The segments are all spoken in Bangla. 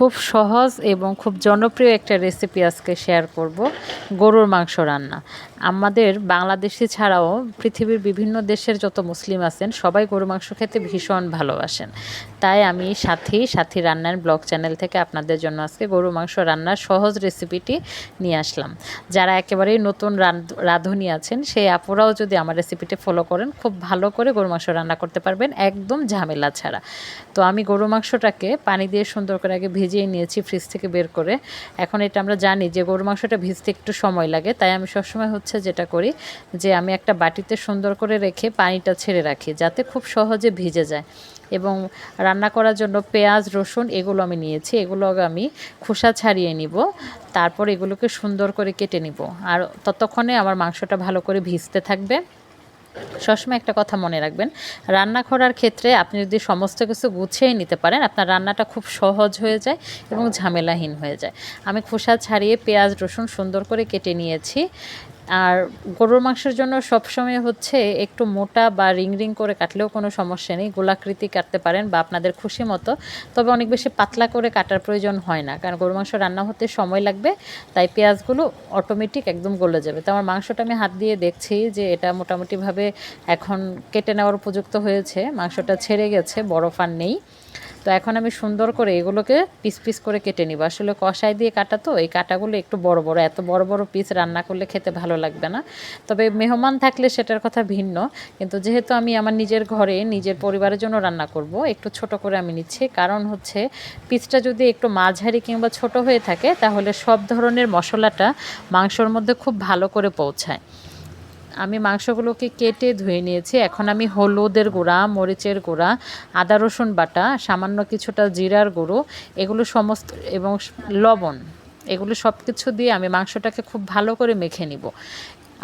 খুব সহজ এবং খুব জনপ্রিয় একটা রেসিপি আজকে শেয়ার করব গরুর মাংস রান্না। আমাদের বাংলাদেশি ছাড়াও পৃথিবীর বিভিন্ন দেশের যত মুসলিম আছেন, সবাই গরু মাংস খেতে ভীষণ ভালোবাসেন। তাই আমি সাথী সাথী রান্নার ব্লগ চ্যানেল থেকে আপনাদের জন্য আজকে গরু মাংস রান্নার সহজ রেসিপিটি নিয়ে আসলাম। যারা একেবারেই নতুন রাঁধুনি আছেন, সেই আপুরাও যদি আমার রেসিপিটি ফলো করেন, খুব ভালো করে গরু মাংস রান্না করতে পারবেন, একদম ঝামেলা ছাড়া। তো আমি গরু মাংসটাকে পানি দিয়ে সুন্দর করে আগে ভিজিয়ে নিয়েছি ফ্রিজ থেকে বের করে। এখন এটা আমরা জানি যে গরু মাংসটা ভিজতে একটু সময় লাগে, তাই আমি সবসময় হচ্ছে যেটা করি যে আমি একটা বাটিতে সুন্দর করে রেখে পানিটা ছেড়ে রাখি, যাতে খুব সহজে ভিজে যায়। এবং রান্না করার জন্য পেঁয়াজ, রসুন এগুলো আমি নিয়েছি, এগুলো আমি খোসা ছাড়িয়ে নিব, তারপর এগুলোকে সুন্দর করে কেটে নিব। আর ততক্ষণে আমার মাংসটা ভালো করে ভিজতে থাকবে। সবসময় একটা কথা মনে রাখবেন, রান্না করার ক্ষেত্রে আপনি যদি সমস্ত কিছু গুছিয়ে নিতে পারেন, আপনার রান্নাটা খুব সহজ হয়ে যায় এবং ঝামেলাহীন হয়ে যায়। আমি খোসা ছাড়িয়ে পেঁয়াজ, রসুন সুন্দর করে কেটে নিয়েছি। আর গরুর মাংসের জন্য সবসময় হচ্ছে একটু মোটা বা রিং রিং করে কাটলেও কোনো সমস্যা নেই। গোলাকৃতি কাটতে পারেন বা আপনাদের খুশি মতো। তবে অনেক বেশি পাতলা করে কাটার প্রয়োজন হয় না। কারণ গরুর মাংস রান্না হতে সময় লাগবে, তাই পেঁয়াজগুলো অটোমেটিক একদম গলে যাবে। তো আমার মাংসটা আমি হাত দিয়ে দেখছি যে এটা মোটামুটিভাবে এখন কেটে নেওয়ার উপযুক্ত হয়েছে। মাংসটা ছেড়ে গেছে, বরফ আর নেই। তো এখন আমি সুন্দর করে এগুলোকে পিস পিস করে কেটে নিব। আসলে কষাই দিয়ে কাটা তো, এই কাটাগুলো একটু বড় বড়, এত বড় বড় পিস রান্না করলে খেতে ভালো লাগবে না। তবে মেহমান থাকলে সেটার কথা ভিন্ন, কিন্তু যেহেতু আমি আমার নিজের ঘরে, নিজের পরিবারের জন্য রান্না করব, একটু ছোট করে আমি নিচ্ছি। কারণ হচ্ছে পিসটা যদি একটু মাঝারি কিংবা ছোট হয়ে থাকে, তাহলে সব ধরনের মশলাটা মাংসর মধ্যে খুব ভালো করে পৌঁছায়। আমি মাংসগুলোকে কেটে ধুয়ে নিয়েছি। এখন আমি হলুদের গুঁড়া, মরিচের গুঁড়া, আদা, রসুন বাটা, সামান্য কিছুটা জিরার গুঁড়ো, এগুলো সমস্ত এবং লবণ, এগুলো সব কিছু দিয়ে আমি মাংসটাকে খুব ভালো করে মেখে নিব।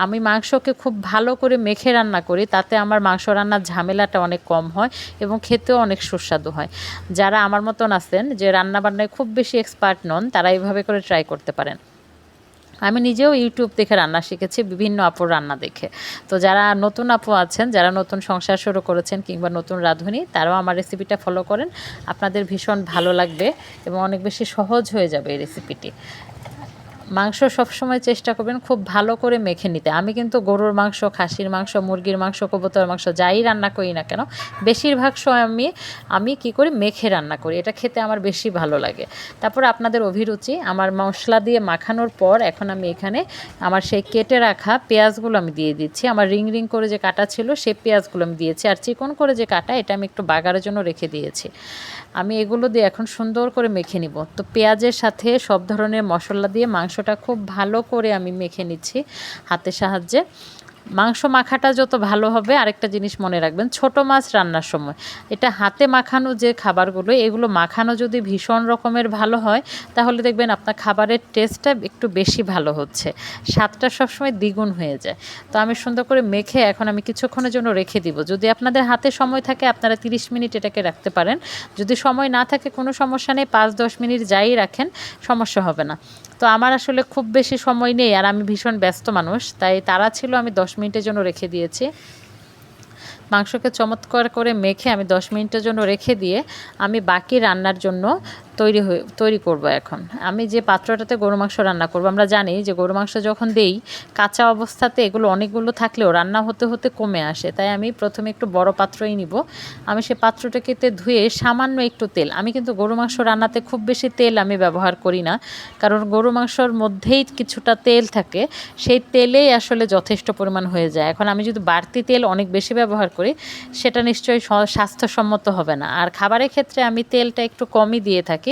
আমি মাংসকে খুব ভালো করে মেখে রান্না করি, তাতে আমার মাংস রান্নার ঝামেলাটা অনেক কম হয় এবং খেতেও অনেক সুস্বাদু হয়। যারা আমার মতন আছেন, যে রান্না বান্নায় খুব বেশি এক্সপার্ট নন, তারা এইভাবে করে ট্রাই করতে পারেন। আমি নিজেও ইউটিউব দেখে রান্না শিখেছি, বিভিন্ন আপুর রান্না দেখে। তো যারা নতুন আপু আছেন, যারা নতুন সংসার শুরু করেছেন কিংবা নতুন রাঁধুনি, তারাও আমার রেসিপিটা ফলো করেন। আপনাদের ভীষণ ভালো লাগবে এবং অনেক বেশি সহজ হয়ে যাবে এই রেসিপিটি মাংস সবসময় চেষ্টা করবেন খুব ভালো করে মেখে নিতে। আমি কিন্তু গরুর মাংস, খাসির মাংস, মুরগির মাংস কবুতর মাংস যাই রান্না করি না কেন, বেশিরভাগ সময় আমি আমি কি করি, মেখে রান্না করি। এটা খেতে আমার বেশি ভালো লাগে। তারপর আপনাদের অভিরুচি, আমার মশলা দিয়ে মাখানোর পর এখন আমি এখানে আমার সেই কেটে রাখা পেঁয়াজগুলো আমি দিয়ে দিচ্ছি। আমার রিং রিং করে যে কাটা ছিল সেই পেঁয়াজগুলো আমি দিয়েছি। আর চিকন করে যে কাটা, এটা আমি একটু বাগারের জন্য রেখে দিয়েছি। আমি এগুলো দিয়ে এখন সুন্দর করে মেখে নিব। তো পেঁয়াজের সাথে সব ধরনের মশলা দিয়ে মাংসটা খুব ভালো করে আমি মেখে নিচ্ছি হাতের সাহায্যে। মাংস মাখাটা যত ভালো হবে, আরেকটা জিনিস মনে রাখবেন, ছোট মাছ রান্নার সময়। এটা হাতে মাখানো যে খাবারগুলো, এগুলো মাখানো যদি ভীষণ রকমের ভালো হয়, তাহলে দেখবেন আপনার খাবারের টেস্টটা একটু বেশি ভালো হচ্ছে। স্বাদটা সবসময় দ্বিগুণ হয়ে যায়। তো আমি সুন্দর করে মেখে এখন আমি কিছুক্ষণের জন্য রেখে দিব। যদি আপনাদের হাতে সময় থাকে, আপনারা তিরিশ মিনিট এটাকে রাখতে পারেন। যদি সময় না থাকে, কোনো সমস্যা নেই, পাঁচ দশ মিনিট যাই রাখেন, সমস্যা হবে না। তো আমার আসলে খুব বেশি সময় নেই আর আমি ভীষণ ব্যস্ত মানুষ, তাই তারা ছিল আমি দশ মিনিটের জন্য রেখে দিয়েছি। মাংসকে চমৎকার করে মেখে আমি দশ মিনিটের জন্য রেখে দিয়ে আমি বাকি রান্নার জন্য তৈরি হয়ে, তৈরি করব এখন। আমি যে পাত্রটাতে গরু মাংস রান্না করব, আমরা জানি যে গরু মাংস যখন দেই, কাঁচা অবস্থাতে এগুলো অনেকগুলো থাকলেও রান্না হতে হতে কমে আসে। তাই আমি প্রথমে একটু বড় পাত্রই নিব। আমি সেই পাত্রটাকে ধুয়ে সামান্য একটু তেল। আমি কিন্তু গরু মাংস রান্নাতে খুব বেশি তেল আমি ব্যবহার করি না। কারণ গরু মাংসর মধ্যেই কিছুটা তেল থাকে। সেই তেলেই আসলে যথেষ্ট পরিমাণ হয়ে যায়। এখন আমি যদি বাড়তি তেল অনেক বেশি ব্যবহার করি, সেটা নিশ্চয়ই স্বাস্থ্যসম্মত হবে না। আর খাবারের ক্ষেত্রে আমি তেলটা একটু কমই দিয়ে থাকি।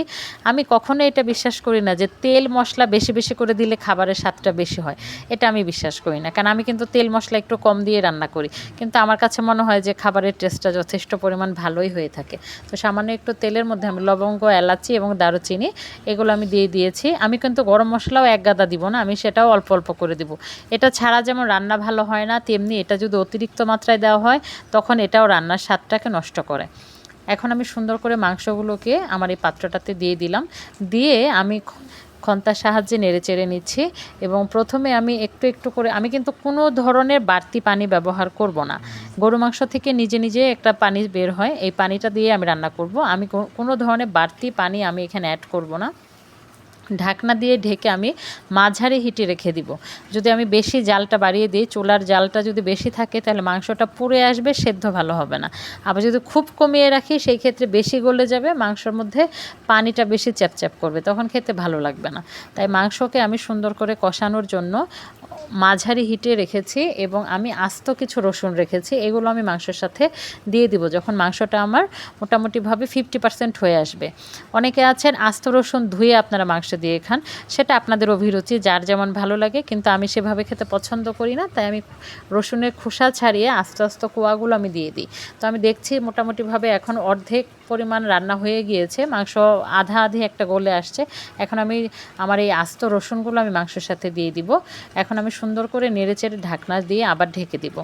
আমি কখনো এটা বিশ্বাস করি না যে তেল মশলা বেশি বেশি করে দিলে খাবারের স্বাদটা বেশি হয়। এটা আমি বিশ্বাস করি না। কারণ আমি কিন্তু তেল মশলা একটু কম দিয়ে রান্না করি। কিন্তু আমার কাছে মনে হয় যে খাবারের টেস্টটা যথেষ্ট পরিমাণ ভালোই হয়ে থাকে। তো সামান্য একটু তেলের মধ্যে আমি লবঙ্গ, এলাচি এবং দারুচিনি এগুলো আমি দিয়ে দিয়েছি। আমি কিন্তু গরম মশলাও এক গাদা দিব না, আমি সেটাও অল্প অল্প করে দিব। এটা ছাড়া যেমন রান্না ভালো হয় না, তেমনি এটা যদি অতিরিক্ত মাত্রায় দেওয়া হয়, তখন এটাও রান্নার স্বাদটাকে নষ্ট করে। এখন আমি সুন্দর করে মাংসগুলোকে আমার এই পাত্রটাতে দিয়ে দিলাম। দিয়ে আমি খন্তার সাহায্যে নেড়ে চেড়ে নিচ্ছি এবং প্রথমে আমি একটু একটু করে, আমি কিন্তু কোনো ধরনের বাড়তি পানি ব্যবহার করব না। গরু মাংস থেকে নিজে নিজে একটা পানি বের হয়, এই পানিটা দিয়ে আমি রান্না করব। আমি কোনো ধরনের বাড়তি পানি আমি এখানে অ্যাড করব না। ঢাকনা দিয়ে ঢেকে আমি মাঝারি হিটে রেখে দিব। যদি আমি বেশি জালটা বাড়িয়ে দিই, চুলার জালটা যদি বেশি থাকে, তাহলে মাংসটা পুড়ে আসবে, সেদ্ধ ভালো হবে না। আবার যদি খুব কমিয়ে রাখি, সেই ক্ষেত্রে বেশি গলে যাবে, মাংসর মধ্যে পানিটা বেশি চ্যাপচ্যাপ করবে, তখন খেতে ভালো লাগবে না। তাই মাংসকে আমি সুন্দর করে কষানোর জন্য মাঝারি হিটে রেখেছি এবং আমি আস্ত কিছু রসুন রেখেছি, এগুলো আমি মাংসের সাথে দিয়ে দিব, যখন মাংসটা আমার মোটামুটিভাবে ফিফটি পার্সেন্ট হয়ে আসবে। অনেকে আছেন, আস্ত রসুন ধুয়ে আপনারা মাংস দিয়ে খান। সেটা আপনাদের অভিরুচি, যার যেমন ভালো লাগে, কিন্তু আমি সেভাবে খেতে পছন্দ করি না। তাই আমি রসুনের খোসা ছাড়িয়ে আস্তে আস্তে কোয়াগুলো আমি দিয়ে দিই। তো আমি দেখছি মোটামুটিভাবে এখন অর্ধেক পরিমাণ রান্না হয়ে গিয়েছে। মাংস আধা আধি একটা গলে আসছে। এখন আমি আমার এই আস্ত রসুনগুলো আমি মাংসের সাথে দিয়ে দিব। এখন আমি সুন্দর করে নেড়েচেড়ে ঢাকনা দিয়ে আবার ঢেকে দিব।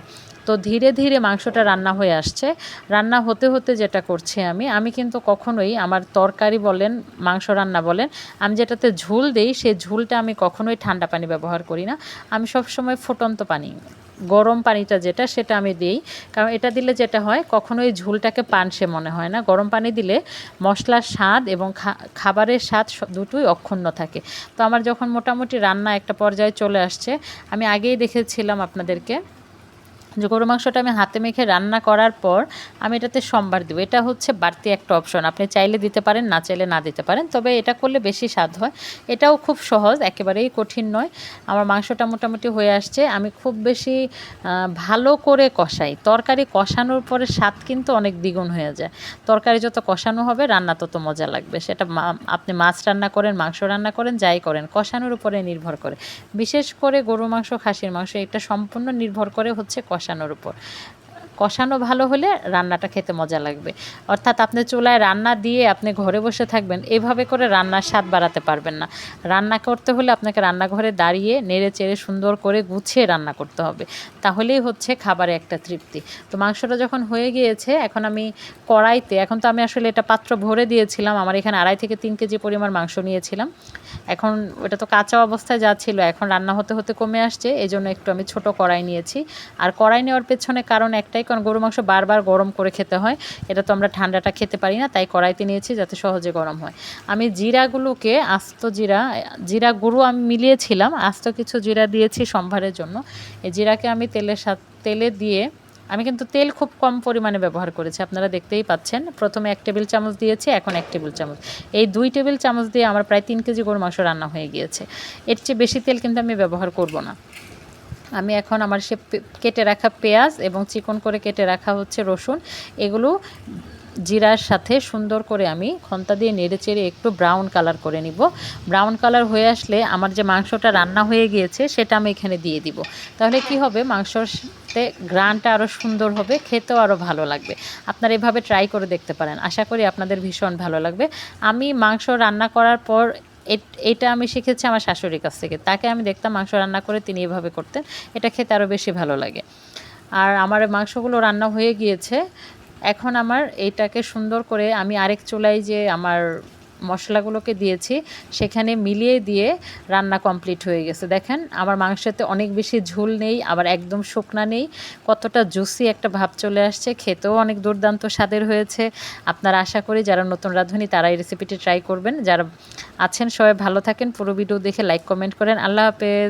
তো ধীরে ধীরে মাংসটা রান্না হয়ে আসছে। রান্না হতে হতে যেটা করছি আমি আমি কিন্তু কখনোই আমার তরকারি বলেন, মাংস রান্না বলেন, আমি যেটাতে ঝোল দেই, সেই ঝোলটা আমি কখনোই ঠান্ডা পানি ব্যবহার করি না। আমি সবসময় ফুটন্ত পানি, গরম পানিটা যেটা, সেটা আমি দিই। কারণ এটা দিলে যেটা হয় কখনো কখনোই ঝোলটাকে পানসে মনে হয় না। গরম পানি দিলে মশলার স্বাদ এবং খাবারের স্বাদ দুটোই অক্ষুণ্ণ থাকে। তো আমার যখন মোটামুটি রান্না একটা পর্যায়ে চলে আসছে, আমি আগেই দেখেছিলাম আপনাদেরকে। যে গরু মাংসটা আমি হাতে মেখে রান্না করার পর আমি এটাতে সম্বার দেবো। এটা হচ্ছে বাড়তি একটা অপশন। আপনি চাইলে দিতে পারেন, না চাইলে না দিতে পারেন। তবে এটা করলে বেশি স্বাদ হয়। এটাও খুব সহজ, একেবারেই কঠিন নয়। আমার মাংসটা মোটামুটি হয়ে আসছে। আমি খুব বেশি ভালো করে কষাই। তরকারি কষানোর পরে স্বাদ কিন্তু অনেক দ্বিগুণ হয়ে যায়। তরকারি যত কষানো হবে, রান্না তত মজা লাগবে। সেটা আপনি মাছ রান্না করেন, মাংস রান্না করেন, যাই করেন, কষানোর উপরে নির্ভর করে। বিশেষ করে গরু মাংস, খাসির মাংস, এটা সম্পূর্ণ নির্ভর করে হচ্ছে কষানোর উপর কষানো ভালো হলে রান্নাটা খেতে মজা লাগবে। অর্থাৎ আপনি চুলায় রান্না দিয়ে আপনি ঘরে বসে থাকবেন, এভাবে করে রান্নার স্বাদ বাড়াতে পারবেন না। রান্না করতে হলে আপনাকে রান্নাঘরে দাঁড়িয়ে নেড়ে চেড়ে সুন্দর করে গুছিয়ে রান্না করতে হবে। তাহলেই হচ্ছে খাবারে একটা তৃপ্তি। তো মাংসটা যখন হয়ে গিয়েছে, এখন আমি কড়াইতে, এখন তো আমি আসলে এটা পাত্র ভরে দিয়েছিলাম, আমার এখানে আড়াই থেকে তিন কেজি পরিমাণ মাংস নিয়েছিলাম। এখন ওটা তো কাঁচা অবস্থায় যা ছিল এখন রান্না হতে হতে কমে আসছে এই জন্য একটু আমি ছোট কড়াই নিয়েছি। আর কড়াই নেওয়ার পেছনে কারণ একটাই কারণ গরু মাংস বারবার গরম করে খেতে হয়। এটা তো আমরা ঠান্ডাটা খেতে পারি না, তাই কড়াইতে নিয়েছি যাতে সহজে গরম হয়। আমি জিরাগুলোকে আস্ত জিরা জিরা গুঁড়ো আমি মিলিয়েছিলাম, আস্ত কিছু জিরা দিয়েছি সম্ভারের জন্য। এই জিরাকে আমি তেলের সাথে, তেলে দিয়ে, আমি কিন্তু তেল খুব কম পরিমাণে ব্যবহার করেছি, আপনারা দেখতেই পাচ্ছেন। প্রথমে এক টেবিল চামচ দিয়েছি, এখন এক টেবিল চামচ। এই দুই টেবিল চামচ দিয়ে আমার প্রায় তিন কেজি গরু মাংস রান্না হয়ে গিয়েছে। এর চেয়ে বেশি তেল কিন্তু আমি ব্যবহার করব না। আমি এখন আমার সে কেটে রাখা পেঁয়াজ এবং চিকন করে কেটে রাখা হচ্ছে রসুন। এগুলো জিরার সাথে সুন্দর করে আমি খন্তা দিয়ে নেড়ে চেড়ে একটু ব্রাউন কালার করে নিব। ব্রাউন কালার হয়ে আসলে আমার যে মাংসটা রান্না হয়ে গিয়েছে সেটা আমি এখানে দিয়ে দিব। তাহলে কি হবে? মাংসতে গ্রানটা আরও সুন্দর হবে, খেতেও আরও ভালো লাগবে। আপনারা এভাবে ট্রাই করে দেখতে পারেন। আশা করি আপনাদের ভীষণ ভালো লাগবে। আমি মাংস রান্না করার পর এট- আমি শিখেছি আমার শাশুড়ির কাছ থেকে। তাকে আমি দেখতাম মাংস রান্না করে তিনি এভাবে করতেন। এটা খেতে আরও বেশি ভালো লাগে। আর আমার মাংসগুলো রান্না হয়ে গিয়েছে। এখন আমার এইটাকে সুন্দর করে আমি আরেক চুলাই যে আমার মশলাগুলোকে দিয়েছি, সেখানে মিলিয়ে দিয়ে রান্না কমপ্লিট হয়ে গেছে। দেখেন, আমার মাংসতে অনেক বেশি ঝোল নেই, আবার একদম শুকনা নেই। কতটা জুসি একটা ভাব চলে আসছে, খেতেও অনেক দুর্দান্ত স্বাদের হয়েছে। আপনারা আশা করি যারা নতুন রাঁধুনি, তারা এই রেসিপিটি ট্রাই করবেন। যারা আছেন, সবাই ভালো থাকেন। পুরো ভিডিও দেখে লাইক কমেন্ট করেন। আল্লাহ হাফেজ।